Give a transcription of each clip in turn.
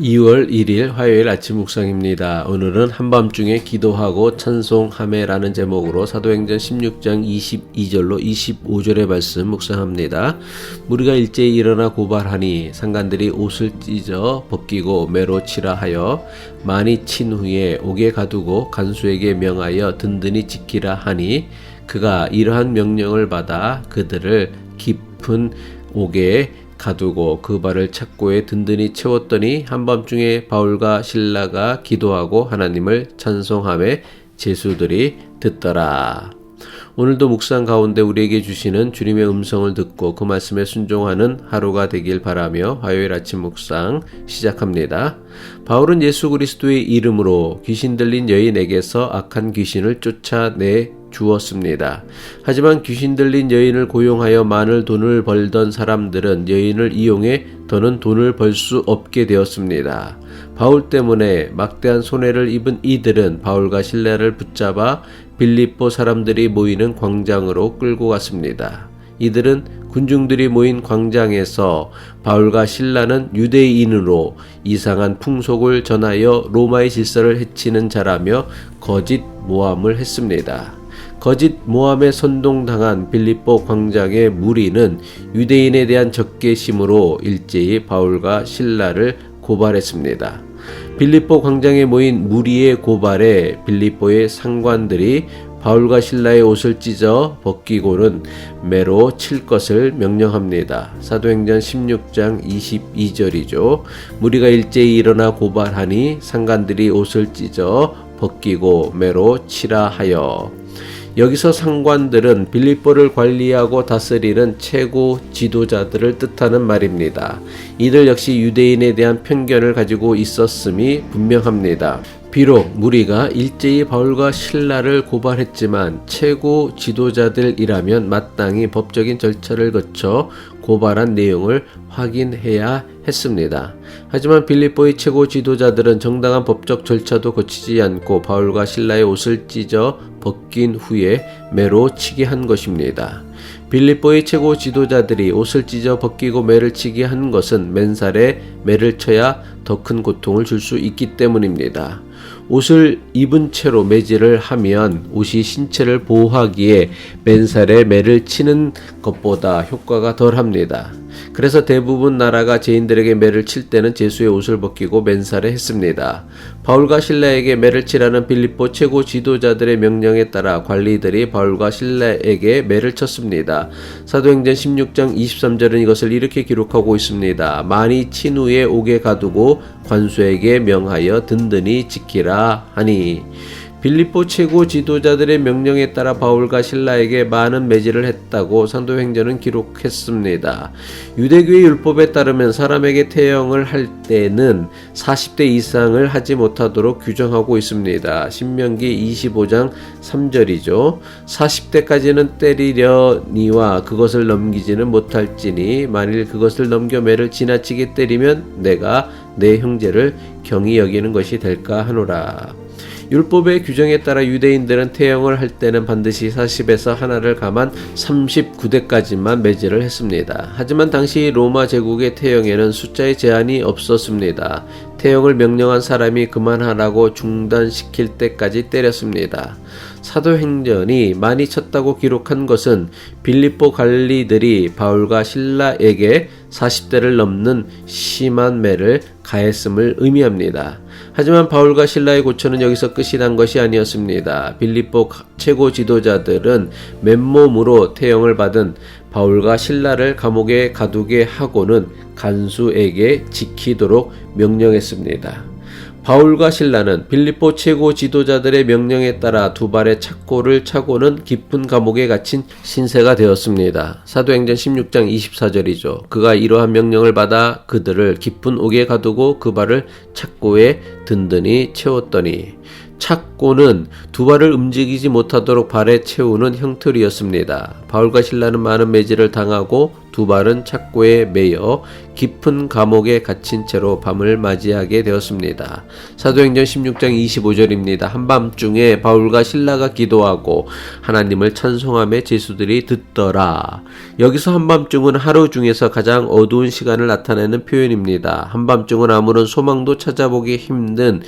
2월 1일 화요일 아침 묵상입니다. 오늘은 한밤중에 기도하고 찬송함에라는 제목으로 사도행전 16장 22절로 25절의 말씀 묵상합니다. 무리가 일제히 일어나 고발하니 상관들이 옷을 찢어 벗기고 매로 치라 하여 많이 친 후에 옥에 가두고 간수에게 명하여 든든히 지키라 하니 그가 이러한 명령을 받아 그들을 깊은 옥에 가두고 그 발을 착고에 든든히 채웠더니 한밤중에 바울과 신라가 기도하고 하나님을 찬송함에 제수들이 듣더라. 오늘도 묵상 가운데 우리에게 주시는 주님의 음성을 듣고 그 말씀에 순종하는 하루가 되길 바라며 화요일 아침 묵상 시작합니다. 바울은 예수 그리스도의 이름으로 귀신 들린 여인에게서 악한 귀신을 쫓아내 주었습니다. 하지만 귀신 들린 여인을 고용하여 많은 돈을 벌던 사람들은 여인을 이용해 더는 돈을 벌 수 없게 되었습니다. 바울 때문에 막대한 손해를 입은 이들은 바울과 신라를 붙잡아 빌립보 사람들이 모이는 광장으로 끌고 갔습니다. 이들은 군중들이 모인 광장에서 바울과 신라는 유대인으로 이상한 풍속을 전하여 로마의 질서를 해치는 자라며 거짓 모함을 했습니다. 거짓 모함에 선동당한 빌립보 광장의 무리는 유대인에 대한 적개심으로 일제히 바울과 신라를 고발했습니다. 빌립보 광장에 모인 무리의 고발에 빌립보의 상관들이 바울과 신라의 옷을 찢어 벗기고는 매로 칠 것을 명령합니다. 사도행전 16장 22절이죠. 무리가 일제히 일어나 고발하니 상관들이 옷을 찢어 벗기고 매로 치라 하여 여기서 상관들은 빌립보를 관리하고 다스리는 최고 지도자들을 뜻하는 말입니다. 이들 역시 유대인에 대한 편견을 가지고 있었음이 분명합니다. 비록 무리가 일제히 바울과 신라를 고발했지만 최고 지도자들이라면 마땅히 법적인 절차를 거쳐 고발한 내용을 확인해야 했습니다. 하지만 빌립보의 최고 지도자들은 정당한 법적 절차도 거치지 않고 바울과 신라의 옷을 찢어 벗긴 후에 매로 치게 한 것입니다. 빌립보의 최고 지도자들이 옷을 찢어 벗기고 매를 치게 한 것은 맨살에 매를 쳐야 더 큰 고통을 줄 수 있기 때문입니다. 옷을 입은 채로 매질을 하면 옷이 신체를 보호하기에 맨살에 매를 치는 것보다 효과가 덜합니다. 그래서 대부분 나라가 죄인들에게 매를 칠 때는 제수의 옷을 벗기고 맨살에 했습니다. 바울과 신라에게 매를 치라는 빌립보 최고 지도자들의 명령에 따라 관리들이 바울과 신라에게 매를 쳤습니다. 사도행전 16장 23절은 이것을 이렇게 기록하고 있습니다. 많이 친 후에 옥에 가두고 관수에게 명하여 든든히 지키라 하니 빌립보 최고 지도자들의 명령에 따라 바울과 신라에게 많은 매질을 했다고 산도행전은 기록했습니다. 유대교의 율법에 따르면 사람에게 태형을 할 때는 40대 이상을 하지 못하도록 규정하고 있습니다. 신명기 25장 3절이죠. 40대까지는 때리려니와 그것을 넘기지는 못할지니 만일 그것을 넘겨 매를 지나치게 때리면 내가 내 형제를 경히 여기는 것이 될까 하노라. 율법의 규정에 따라 유대인들은 태형을 할 때는 반드시 40에서 하나를 감한 39대까지만 매질을 했습니다. 하지만 당시 로마 제국의 태형에는 숫자의 제한이 없었습니다. 태형을 명령한 사람이 그만하라고 중단시킬 때까지 때렸습니다. 사도행전이 많이 쳤다고 기록한 것은 빌립보 관리들이 바울과 신라에게 40대를 넘는 심한 매를 가했음을 의미합니다. 하지만 바울과 신라의 고초는 여기서 끝이 난 것이 아니었습니다. 빌립보 최고 지도자들은 맨몸으로 태형을 받은 바울과 신라를 감옥에 가두게 하고는 간수에게 지키도록 명령했습니다. 바울과 신라는 빌립보 최고 지도자들의 명령에 따라 두 발의 착고를 차고는 깊은 감옥에 갇힌 신세가 되었습니다. 사도행전 16장 24절이죠. 그가 이러한 명령을 받아 그들을 깊은 옥에 가두고 그 발을 착고에 든든히 채웠더니 착고는 두 발을 움직이지 못하도록 발에 채우는 형틀이었습니다. 바울과 신라는 많은 매질을 당하고 두 발은 착고에 매여 깊은 감옥에 갇힌 채로 밤을 맞이하게 되었습니다. 사도행전 16장 25절입니다. 한밤중에 바울과 신라가 기도하고 하나님을 찬송함에 제수들이 듣더라. 여기서 한밤중은 하루 중에서 가장 어두운 시간을 나타내는 표현입니다. 한밤중은 아무런 소망도 찾아보기 힘든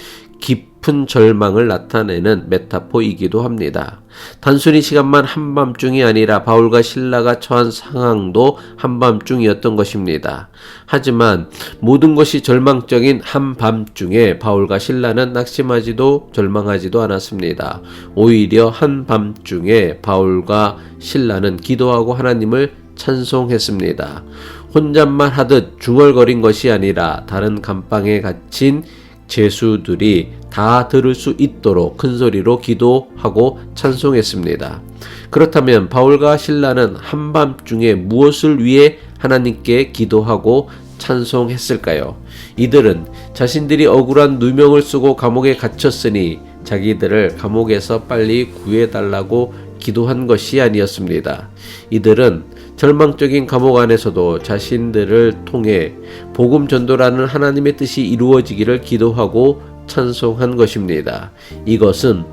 깊은 절망을 나타내는 메타포이기도 합니다. 단순히 시간만 한밤중이 아니라 바울과 신라가 처한 상황도 한밤중이었던 것입니다. 하지만 모든 것이 절망적인 한밤중에 바울과 신라는 낙심하지도 절망하지도 않았습니다. 오히려 한밤중에 바울과 신라는 기도하고 하나님을 찬송했습니다. 혼잣말 하듯 중얼거린 것이 아니라 다른 감방에 갇힌 제수들이 다 들을 수 있도록 큰 소리로 기도하고 찬송했습니다. 그렇다면 바울과 신라는 한밤중에 무엇을 위해 하나님께 기도하고 찬송했을까요? 이들은 자신들이 억울한 누명을 쓰고 감옥에 갇혔으니 자기들을 감옥에서 빨리 구해달라고 기도한 것이 아니었습니다. 이들은 절망적인 감옥 안에서도 자신들을 통해 복음 전도라는 하나님의 뜻이 이루어지기를 기도하고 찬송한 것입니다. 이것은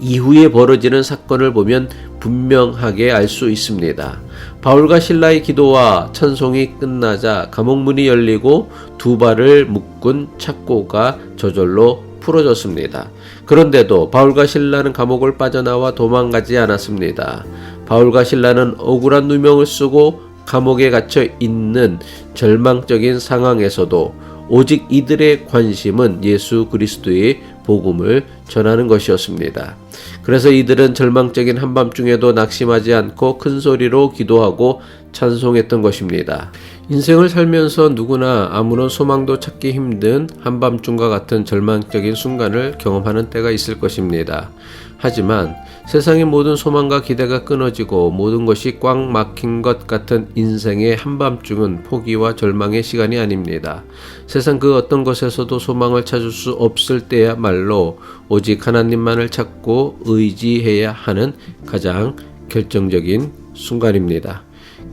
이후에 벌어지는 사건을 보면 분명하게 알 수 있습니다. 바울과 신라의 기도와 찬송이 끝나자 감옥문이 열리고 두 발을 묶은 착고가 저절로 풀어졌습니다. 그런데도 바울과 신라는 감옥을 빠져나와 도망가지 않았습니다. 바울과 신라는 억울한 누명을 쓰고 감옥에 갇혀 있는 절망적인 상황에서도 오직 이들의 관심은 예수 그리스도의 복음을 전하는 것이었습니다. 그래서 이들은 절망적인 한밤중에도 낙심하지 않고 큰 소리로 기도하고 찬송했던 것입니다. 인생을 살면서 누구나 아무런 소망도 찾기 힘든 한밤중과 같은 절망적인 순간을 경험하는 때가 있을 것입니다. 하지만 세상의 모든 소망과 기대가 끊어지고 모든 것이 꽉 막힌 것 같은 인생의 한밤중은 포기와 절망의 시간이 아닙니다. 세상 그 어떤 것에서도 소망을 찾을 수 없을 때야말로 오직 하나님만을 찾고 의지해야 하는 가장 결정적인 순간입니다.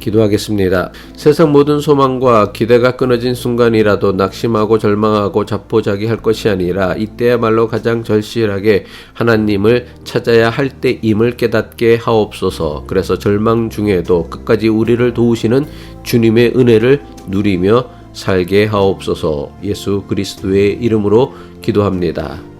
기도하겠습니다. 세상 모든 소망과 기대가 끊어진 순간이라도 낙심하고 절망하고 자포자기할 것이 아니라 이때야말로 가장 절실하게 하나님을 찾아야 할 때임을 깨닫게 하옵소서. 그래서 절망 중에도 끝까지 우리를 도우시는 주님의 은혜를 누리며 살게 하옵소서. 예수 그리스도의 이름으로 기도합니다.